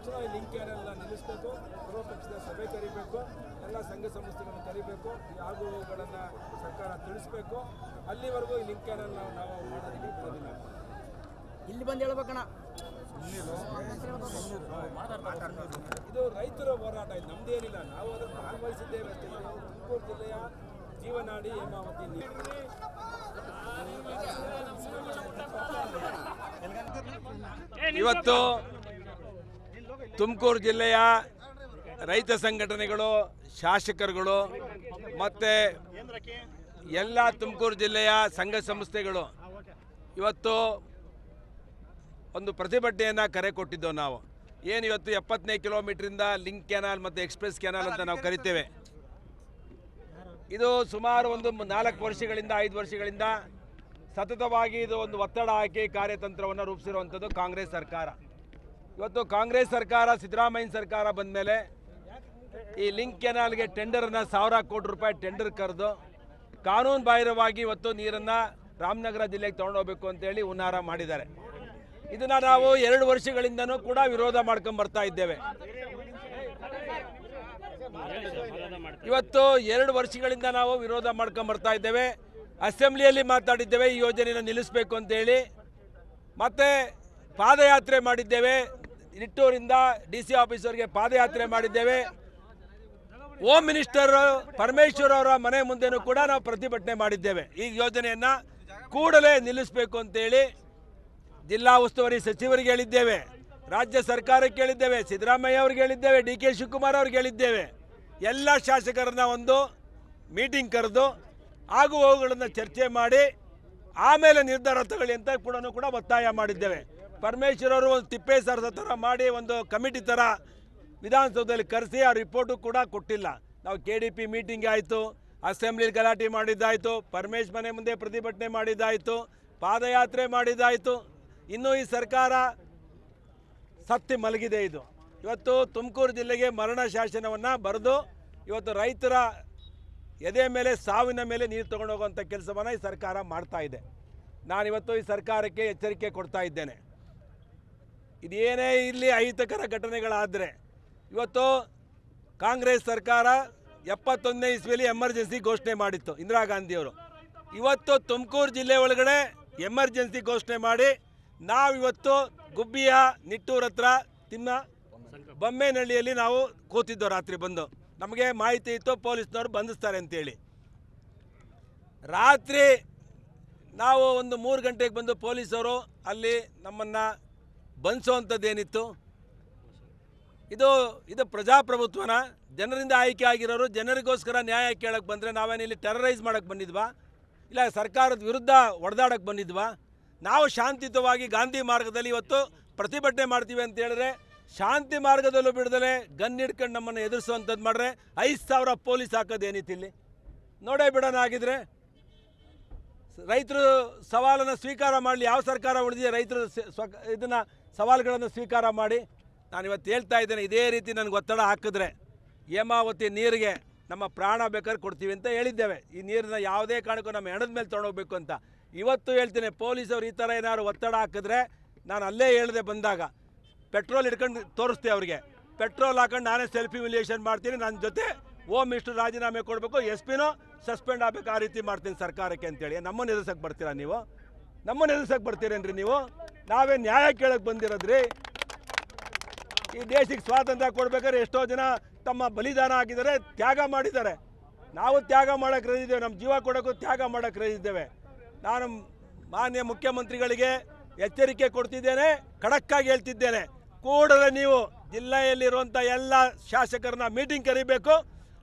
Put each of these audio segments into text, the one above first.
ತಕ್ಷಣ ಈ ಲಿಂಕ್ ಯಾರೆಲ್ಲ ನಿಲ್ಲಿಸಬೇಕು ಸರ್ವ ಪಕ್ಷದ ಸಭೆ ಕರಿಬೇಕು ಎಲ್ಲ ಸಂಘ ಸಂಸ್ಥೆಗಳನ್ನು ಕರಿಬೇಕು ಈ ಸರ್ಕಾರ ತಿಳಿಸ್ಬೇಕು. ಅಲ್ಲಿವರೆಗೂ ಈ ಲಿಂಕ್ ಏನೆಲ್ಲ ನಾವು ಮಾಡೋದಕ್ಕೆ ಬರೋದಿಲ್ಲ ಇಲ್ಲಿ. ಬಂದು ಹೇಳ್ಬೇಕಣ್ಣ. ಇದು ರೈತರ ಹೋರಾಟ ಇದು ನಮ್ದೇನಿಲ್ಲ ನಾವು ಅದನ್ನು ಭಾಗವಹಿಸಿದ್ದೇವೆ ಅಷ್ಟೇ. ತುಮಕೂರು ಜಿಲ್ಲೆಯ ಜೀವನಾಡಿ ಹೇಮಾವತಿ ಇವತ್ತು ತುಮಕೂರು ಜಿಲ್ಲೆಯ ರೈತ ಸಂಘಟನೆಗಳು, ಶಾಸಕರುಗಳು ಮತ್ತು ಎಲ್ಲ ತುಮಕೂರು ಜಿಲ್ಲೆಯ ಸಂಘ ಸಂಸ್ಥೆಗಳು ಇವತ್ತು ಒಂದು ಪ್ರತಿಭಟನೆಯನ್ನು ಕರೆ ಕೊಟ್ಟಿದ್ದೆವು ನಾವು. ಏನು ಇವತ್ತು ಎಪ್ಪತ್ತನೇ ಕಿಲೋಮೀಟ್ರಿಂದ ಲಿಂಕ್ ಕೆನಾಲ್ ಮತ್ತು ಎಕ್ಸ್ಪ್ರೆಸ್ ಕ್ಯಾನಲ್ ಅಂತ ನಾವು ಕರಿತೇವೆ. ಇದು ಸುಮಾರು ಒಂದು ನಾಲ್ಕು ವರ್ಷಗಳಿಂದ, ಐದು ವರ್ಷಗಳಿಂದ ಸತತವಾಗಿ ಇದು ಒಂದು ಒತ್ತಡ ಹಾಕಿ ಕಾರ್ಯತಂತ್ರವನ್ನು ರೂಪಿಸಿರುವಂಥದ್ದು ಕಾಂಗ್ರೆಸ್ ಸರ್ಕಾರ. ಇವತ್ತು ಕಾಂಗ್ರೆಸ್ ಸರ್ಕಾರ, ಸಿದ್ದರಾಮಯ್ಯ ಸರ್ಕಾರ ಬಂದ ಮೇಲೆ ಈ ಲಿಂಕ್ ಕೆನಾಲ್ಗೆ ಟೆಂಡರನ್ನು ಸಾವಿರ ಕೋಟಿ ರೂಪಾಯಿ ಟೆಂಡರ್ ಕರೆದು ಕಾನೂನು ಬಾಹಿರವಾಗಿ ಇವತ್ತು ನೀರನ್ನು ರಾಮನಗರ ಜಿಲ್ಲೆಗೆ ತೊಗೊಂಡೋಗ್ಬೇಕು ಅಂತೇಳಿ ಉನ್ನಾರ ಮಾಡಿದ್ದಾರೆ. ಇದನ್ನು ನಾವು ಎರಡು ವರ್ಷಗಳಿಂದನೂ ಕೂಡ ವಿರೋಧ ಮಾಡ್ಕೊಂಡು ಬರ್ತಾ ಇದ್ದೇವೆ. ಇವತ್ತು ಎರಡು ವರ್ಷಗಳಿಂದ ನಾವು ವಿರೋಧ ಮಾಡ್ಕೊಂಡು ಬರ್ತಾ ಇದ್ದೇವೆ. ಅಸೆಂಬ್ಲಿಯಲ್ಲಿ ಮಾತಾಡಿದ್ದೇವೆ, ಈ ಯೋಜನೆಯನ್ನು ನಿಲ್ಲಿಸಬೇಕು ಅಂತೇಳಿ ಮತ್ತೆ ಪಾದಯಾತ್ರೆ ಮಾಡಿದ್ದೇವೆ. ನಿಟ್ಟೂರಿಂದ ಡಿ ಸಿ ಆಫೀಸರ್ಗೆ ಪಾದಯಾತ್ರೆ ಮಾಡಿದ್ದೇವೆ. ಹೋಮ್ ಮಿನಿಸ್ಟರ್ ಪರಮೇಶ್ವರ್ ಅವರ ಮನೆ ಮುಂದೆನೂ ಕೂಡ ನಾವು ಪ್ರತಿಭಟನೆ ಮಾಡಿದ್ದೇವೆ. ಈ ಯೋಜನೆಯನ್ನು ಕೂಡಲೇ ನಿಲ್ಲಿಸಬೇಕು ಅಂತೇಳಿ ಜಿಲ್ಲಾ ಉಸ್ತುವಾರಿ ಸಚಿವರಿಗೆ ಹೇಳಿದ್ದೇವೆ. ರಾಜ್ಯ ಸರ್ಕಾರಕ್ಕೆ ಹೇಳಿದ್ದೇವೆ. ಸಿದ್ದರಾಮಯ್ಯ ಅವ್ರಿಗೆ ಹೇಳಿದ್ದೇವೆ. ಡಿ ಕೆ ಶಿವಕುಮಾರ್ ಅವ್ರಿಗೆ ಹೇಳಿದ್ದೇವೆ. ಎಲ್ಲ ಶಾಸಕರನ್ನ ಒಂದು ಮೀಟಿಂಗ್ ಕರೆದು ಆಗು ಹೋಗುಗಳನ್ನು ಚರ್ಚೆ ಮಾಡಿ ಆಮೇಲೆ ನಿರ್ಧಾರ ತಗೊಳ್ಳಿ ಅಂತ ಕೂಡ ಕೂಡ ಒತ್ತಾಯ ಮಾಡಿದ್ದೇವೆ. ಪರಮೇಶ್ವರ್ ಅವರು ಒಂದು ತಿಪ್ಪೆ ಸರ್ಸ ಥರ ಮಾಡಿ ಒಂದು ಕಮಿಟಿ ಥರ ವಿಧಾನಸೌಧದಲ್ಲಿ ಕರೆಸಿ, ಆ ರಿಪೋರ್ಟು ಕೂಡ ಕೊಟ್ಟಿಲ್ಲ. ನಾವು ಕೆ ಡಿ ಪಿ ಮೀಟಿಂಗ್ ಆಯಿತು ಅಸೆಂಬ್ಲಿ ಗಲಾಟೆ ಮಾಡಿದ್ದಾಯಿತು, ಪರಮೇಶ್ ಮನೆ ಮುಂದೆ ಪ್ರತಿಭಟನೆ ಮಾಡಿದ್ದಾಯಿತು, ಪಾದಯಾತ್ರೆ ಮಾಡಿದ್ದಾಯಿತು. ಇನ್ನೂ ಈ ಸರ್ಕಾರ ಸತ್ತಿ ಮಲಗಿದೆ ಇದು. ಇವತ್ತು ತುಮಕೂರು ಜಿಲ್ಲೆಗೆ ಮರಣ ಶಾಸನವನ್ನು ಬರೆದು, ಇವತ್ತು ರೈತರ ಎದೆ ಮೇಲೆ, ಸಾವಿನ ಮೇಲೆ ನೀರು ತೊಗೊಂಡೋಗುವಂಥ ಕೆಲಸವನ್ನು ಈ ಸರ್ಕಾರ ಮಾಡ್ತಾ ಇದೆ. ನಾನಿವತ್ತು ಈ ಸರ್ಕಾರಕ್ಕೆ ಎಚ್ಚರಿಕೆ ಕೊಡ್ತಾ ಇದ್ದೇನೆ. ಇದೇನೇ ಇಲ್ಲಿ ಅಹಿತಕರ ಘಟನೆಗಳಾದರೆ, ಇವತ್ತು ಕಾಂಗ್ರೆಸ್ ಸರ್ಕಾರ ಎಪ್ಪತ್ತೊಂದನೇ ಇಸ್ವಿಯಲ್ಲಿ ಎಮರ್ಜೆನ್ಸಿ ಘೋಷಣೆ ಮಾಡಿತ್ತು, ಇಂದಿರಾ ಗಾಂಧಿಯವರು. ಇವತ್ತು ತುಮಕೂರು ಜಿಲ್ಲೆ ಒಳಗಡೆ ಎಮರ್ಜೆನ್ಸಿ ಘೋಷಣೆ ಮಾಡಿ, ನಾವಿವತ್ತು ಗುಬ್ಬಿಯ ನಿಟ್ಟೂರ್ ಹತ್ರ ತಿಮ್ಮ ಬೊಮ್ಮೇನಹಳ್ಳಿಯಲ್ಲಿ ನಾವು ಕೂತಿದ್ದೋ ರಾತ್ರಿ ಬಂದು. ನಮಗೆ ಮಾಹಿತಿ ಇತ್ತು, ಪೊಲೀಸ್ನವರು ಬಂಧಿಸ್ತಾರೆ ಅಂತೇಳಿ. ರಾತ್ರಿ ನಾವು ಒಂದು ಮೂರು ಗಂಟೆಗೆ ಬಂದು ಪೊಲೀಸರು ಅಲ್ಲಿ ನಮ್ಮನ್ನು ಬಂಧಿಸುವಂಥದ್ದೇನಿತ್ತು ಇದು ಇದು ಪ್ರಜಾಪ್ರಭುತ್ವನ, ಜನರಿಂದ ಆಯ್ಕೆ ಆಗಿರೋರು ಜನರಿಗೋಸ್ಕರ ನ್ಯಾಯ ಕೇಳಕ್ಕೆ ಬಂದರೆ ನಾವೇನಿಲ್ಲಿ ಟೆರರೈಸ್ ಮಾಡೋಕ್ಕೆ ಬಂದಿದ್ವಾ? ಇಲ್ಲ ಸರ್ಕಾರದ ವಿರುದ್ಧ ಹೊಡೆದಾಡಕ್ಕೆ ಬಂದಿದ್ವಾ? ನಾವು ಶಾಂತಿಯುತವಾಗಿ ಗಾಂಧಿ ಮಾರ್ಗದಲ್ಲಿ ಇವತ್ತು ಪ್ರತಿಭಟನೆ ಮಾಡ್ತೀವಿ ಅಂತ ಹೇಳಿದ್ರೆ, ಶಾಂತಿ ಮಾರ್ಗದಲ್ಲೂ ಬಿಡದಲೆ ಗನ್ ಹಿಡ್ಕೊಂಡು ನಮ್ಮನ್ನು ಎದುರಿಸುವಂಥದ್ದು ಮಾಡಿದ್ರೆ ಐದು ಸಾವಿರ ಪೊಲೀಸ್ ಹಾಕೋದೇನಿತ್ತು ಇಲ್ಲಿ? ನೋಡೇ ಬಿಡೋಣ ಆಗಿದ್ರೆ ರೈತರು ಸವಾಲನ್ನು ಸ್ವೀಕಾರ ಮಾಡಲಿ, ಯಾವ ಸರ್ಕಾರ ಉಳಿದಿದೆ ರೈತರು ಸ್ವ ಇದನ್ನು ಸವಾಲುಗಳನ್ನು ಸ್ವೀಕಾರ ಮಾಡಿ. ನಾನು ಇವತ್ತು ಹೇಳ್ತಾ ಇದ್ದೇನೆ, ಇದೇ ರೀತಿ ನನಗೆ ಒತ್ತಡ ಹಾಕಿದ್ರೆ ಹೇಮಾವತಿ ನೀರಿಗೆ ನಮ್ಮ ಪ್ರಾಣ ಬೇಕಾದ್ರೆ ಕೊಡ್ತೀವಿ ಅಂತ ಹೇಳಿದ್ದೇವೆ. ಈ ನೀರನ್ನ ಯಾವುದೇ ಕಾರಣಕ್ಕೂ ನಮ್ಮ ಹೆಣದ ಮೇಲೆ ತೊಗೊಂಡೋಗ್ಬೇಕು ಅಂತ. ಇವತ್ತು ಹೇಳ್ತೀನಿ, ಪೊಲೀಸವ್ರು ಈ ಥರ ಏನಾದ್ರು ಒತ್ತಡ ಹಾಕಿದ್ರೆ ನಾನು ಅಲ್ಲೇ ಹೇಳಿದೆ ಬಂದಾಗ, ಪೆಟ್ರೋಲ್ ಹಿಡ್ಕೊಂಡು ತೋರಿಸ್ತೆ ಅವ್ರಿಗೆ. ಪೆಟ್ರೋಲ್ ಹಾಕೊಂಡು ನಾನೇ ಸೆಲ್ಫಿ ವಿಲಿಯೇಷನ್ ಮಾಡ್ತೀನಿ, ನನ್ನ ಜೊತೆ ಹೋಮ್ ಮಿನಿಸ್ಟರ್ ರಾಜೀನಾಮೆ ಕೊಡಬೇಕು ಎಸ್ ಪಿನೂ ಸಸ್ಪೆಂಡ್ ಆಗಬೇಕು, ಆ ರೀತಿ ಮಾಡ್ತೀನಿ ಸರ್ಕಾರಕ್ಕೆ ಅಂತೇಳಿ. ನಮ್ಮನ್ನು ಎದುರ್ಸಕ್ಕೆ ಬರ್ತೀರಾ ನೀವು? ನಮ್ಮನ್ನು ಎದುರ್ಸಕ್ಕೆ ಬರ್ತೀರೇನ್ರಿ ನೀವು? ನಾವೇ ನ್ಯಾಯ ಕೇಳಕ್ಕೆ ಬಂದಿರೋದ್ರಿ. ಈ ದೇಶಕ್ಕೆ ಸ್ವಾತಂತ್ರ್ಯ ಕೊಡ್ಬೇಕಾದ್ರೆ ಎಷ್ಟೋ ಜನ ತಮ್ಮ ಬಲಿದಾನ ಹಾಕಿದ್ದಾರೆ ತ್ಯಾಗ ಮಾಡಿದ್ದಾರೆ. ನಾವು ತ್ಯಾಗ ಮಾಡೋಕೆ ರಜಿದ್ದೇವೆ ನಮ್ಮ ಜೀವ ಕೊಡೋಕ್ಕೂ ತ್ಯಾಗ ಮಾಡೋಕೆ ರಜಿದ್ದೇವೆ ನಾನು ಮಾನ್ಯ ಮುಖ್ಯಮಂತ್ರಿಗಳಿಗೆ ಎಚ್ಚರಿಕೆ ಕೊಡ್ತಿದ್ದೇನೆ, ಖಡಕ್ಕಾಗಿ ಹೇಳ್ತಿದ್ದೇನೆ. ಕೂಡಲೇ ನೀವು ಜಿಲ್ಲೆಯಲ್ಲಿರುವಂಥ ಎಲ್ಲ ಶಾಸಕರನ್ನ ಮೀಟಿಂಗ್ ಕರಿಬೇಕು,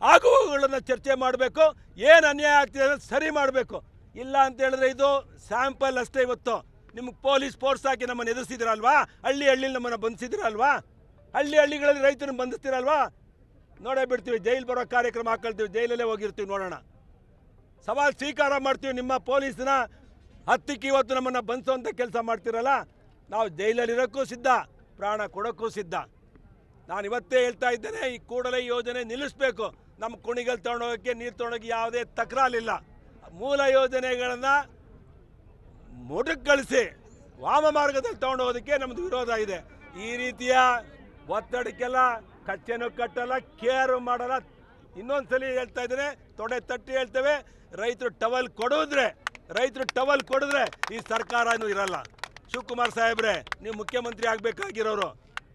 ಆಗುವುಗಳನ್ನು ಚರ್ಚೆ ಮಾಡಬೇಕು, ಏನು ಅನ್ಯಾಯ ಆಗ್ತಿದೆ ಸರಿ ಮಾಡಬೇಕು. ಇಲ್ಲ ಅಂತ ಹೇಳಿದ್ರೆ ಇದು ಸ್ಯಾಂಪಲ್ ಅಷ್ಟೇ ಇವತ್ತು. ನಿಮ್ಗೆ ಪೊಲೀಸ್ ಫೋರ್ಸ್ ಹಾಕಿ ನಮ್ಮನ್ನು ಎದುರಿಸಿದ್ರಲ್ವಾ? ಹಳ್ಳಿ ಹಳ್ಳಿ ನಮ್ಮನ್ನು ಬಂಧಿಸಿದ್ರಲ್ವಾ? ಹಳ್ಳಿ ಹಳ್ಳಿಗಳಲ್ಲಿ ರೈತರನ್ನು ಬಂಧಿಸ್ತಿರಲ್ವಾ? ನೋಡೇ ಬಿಡ್ತೀವಿ, ಜೈಲು ಬರೋ ಕಾರ್ಯಕ್ರಮ ಹಾಕೊಳ್ತೀವಿ, ಜೈಲಲ್ಲೇ ಹೋಗಿರ್ತೀವಿ, ನೋಡೋಣ. ಸವಾಲ್ ಸ್ವೀಕಾರ ಮಾಡ್ತೀವಿ, ನಿಮ್ಮ ಪೊಲೀಸ್ನ ಹತ್ತಿಕ್ಕೆ ಇವತ್ತು ನಮ್ಮನ್ನು ಬಂಧಿಸುವಂಥ ಕೆಲಸ ಮಾಡ್ತಿರಲ್ಲ? ನಾವು ಜೈಲಲ್ಲಿರೋಕ್ಕೂ ಸಿದ್ಧ, ಪ್ರಾಣ ಕೊಡೋಕ್ಕೂ ಸಿದ್ಧ. ನಾನು ಇವತ್ತೇ ಹೇಳ್ತಾ ಇದ್ದೇನೆ, ಈ ಕೂಡಲೇ ಯೋಜನೆ ನಿಲ್ಲಿಸಬೇಕು. ನಮ್ಮ ಕುಣಿಗಲ್ ತೊಗೊಂಡೋಗೋಕ್ಕೆ ನೀರು ತೊಗೊಂಡೋಗಿ ಯಾವುದೇ ತಕರಾಲಿಲ್ಲ ಮೂಲ ಯೋಜನೆಗಳನ್ನು ಮೊಟಕುಗೊಳಿಸಿ ವಾಮ ಮಾರ್ಗದಲ್ಲಿ ತಗೊಂಡು ಹೋಗೋದಕ್ಕೆ ವಿರೋಧ ಇದೆ. ಈ ರೀತಿಯ ಒತ್ತಡಕ್ಕೆಲ್ಲ, ಕಚ್ಚೆನೂ ಕಟ್ಟಲ್ಲ, ಕೇರ್ ಮಾಡಲ್ಲ. ಇನ್ನೊಂದ್ಸಲಿ ಹೇಳ್ತಾ ಇದ್ದೇನೆ, ತೊಡೆ ತಟ್ಟಿ ಹೇಳ್ತೇವೆ, ರೈತರು ಟವಲ್ ಕೊಡಿದ್ರೆ, ರೈತರು ಟವಲ್ ಕೊಡಿದ್ರೆ ಈ ಸರ್ಕಾರನೂ ಇರಲ್ಲ. ಶಿವಕುಮಾರ್ ಸಾಹೇಬ್ರೆ, ನೀವು ಮುಖ್ಯಮಂತ್ರಿ ಆಗಬೇಕಾಗಿರೋರು,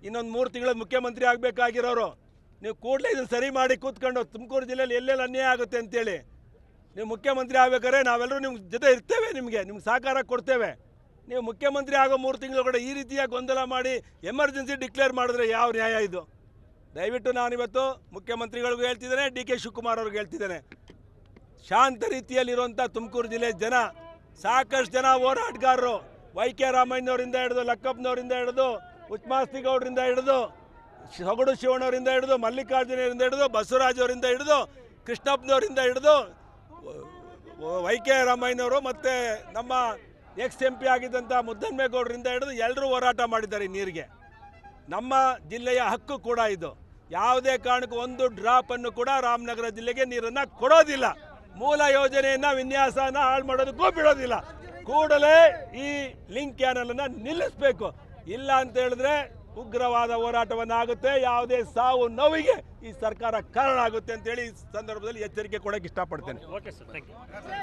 ಇನ್ನೊಂದು ಮೂರು ತಿಂಗಳ ಮುಖ್ಯಮಂತ್ರಿ ಆಗಬೇಕಾಗಿರೋರು, ನೀವು ಕೂಡಲೇ ಇದನ್ನು ಸರಿ ಮಾಡಿ ಕೂತ್ಕೊಂಡು ತುಮಕೂರು ಜಿಲ್ಲೆಯಲ್ಲಿ ಎಲ್ಲೆಲ್ಲಿ ಅನ್ಯಾಯ ಆಗುತ್ತೆ ಅಂತೇಳಿ ನೀವು ಮುಖ್ಯಮಂತ್ರಿ ಆಗಬೇಕಾದ್ರೆ ನಾವೆಲ್ಲರೂ ನಿಮ್ಮ ಜೊತೆ ಇರ್ತೇವೆ ನಿಮಗೆ, ನಿಮ್ಗೆ ಸಹಕಾರ ಕೊಡ್ತೇವೆ. ನೀವು ಮುಖ್ಯಮಂತ್ರಿ ಆಗೋ ಮೂರು ತಿಂಗಳು ಈ ರೀತಿಯ ಗೊಂದಲ ಮಾಡಿ ಎಮರ್ಜೆನ್ಸಿ ಡಿಕ್ಲೇರ್ ಮಾಡಿದ್ರೆ ಯಾವ ನ್ಯಾಯ ಇದು? ದಯವಿಟ್ಟು ನಾನಿವತ್ತು ಮುಖ್ಯಮಂತ್ರಿಗಳಿಗೂ ಹೇಳ್ತಿದ್ದೇನೆ, ಡಿ ಕೆ ಶಿವಕುಮಾರ್ ಅವ್ರಿಗೆ ಹೇಳ್ತಿದ್ದೇನೆ. ಶಾಂತ ರೀತಿಯಲ್ಲಿರುವಂಥ ತುಮಕೂರು ಜಿಲ್ಲೆ ಜನ, ಸಾಕಷ್ಟು ಜನ ಹೋರಾಟಗಾರರು. ವೈ ಕೆ ರಾಮಯ್ಯನವರಿಂದ ಹಿಡಿದು, ಲಕ್ಕಪ್ಪನವರಿಂದ ಹಿಡಿದು ಉಚ್ಮಾಸ್ತಿಗೌಡರಿಂದ ಹಿಡಿದು, ಸೊಗಡು ಶಿವಣ್ಣವರಿಂದ ಹಿಡಿದು, ಮಲ್ಲಿಕಾರ್ಜುನರಿಂದ ಹಿಡಿದು, ಬಸವರಾಜ್ ಅವರಿಂದ ಹಿಡಿದು, ಕೃಷ್ಣಪ್ಪನವರಿಂದ ಹಿಡಿದು ವೈ ಕೆ ರಾಮಯ್ಯನವರು ಮತ್ತು ನಮ್ಮ ಎಕ್ಸ್ ಎಂ ಪಿ ಆಗಿದ್ದಂಥ ಮುದ್ದನ್ಮೇಗೌಡರಿಂದ ಹಿಡಿದು ಎಲ್ಲರೂ ಹೋರಾಟ ಮಾಡಿದ್ದಾರೆ ನೀರಿಗೆ. ನಮ್ಮ ಜಿಲ್ಲೆಯ ಹಕ್ಕು ಕೂಡ ಇದು. ಯಾವುದೇ ಕಾರಣಕ್ಕೂ ಒಂದು ಡ್ರಾಪನ್ನು ಕೂಡ ರಾಮನಗರ ಜಿಲ್ಲೆಗೆ ನೀರನ್ನು ಕೊಡೋದಿಲ್ಲ. ಮೂಲ ಯೋಜನೆಯನ್ನು, ವಿನ್ಯಾಸನ ಹಾಳು ಮಾಡೋದಕ್ಕೂ ಬಿಡೋದಿಲ್ಲ. ಕೂಡಲೇ ಈ ಲಿಂಕ್ ಅನ್ನ ನಿಲ್ಲಿಸಬೇಕು. ಇಲ್ಲ ಅಂತ ಹೇಳಿದ್ರೆ ಉಗ್ರವಾದ ಹೋರಾಟವನ್ನಾಗುತ್ತೆ, ಯಾವುದೇ ಸಾವು ನೋವಿಗೆ ಈ ಸರ್ಕಾರ ಕಾರಣ ಆಗುತ್ತೆ ಅಂತೇಳಿ ಈ ಸಂದರ್ಭದಲ್ಲಿ ಎಚ್ಚರಿಕೆ ಕೊಡಕ್ಕೆ ಇಷ್ಟಪಡ್ತೇನೆ.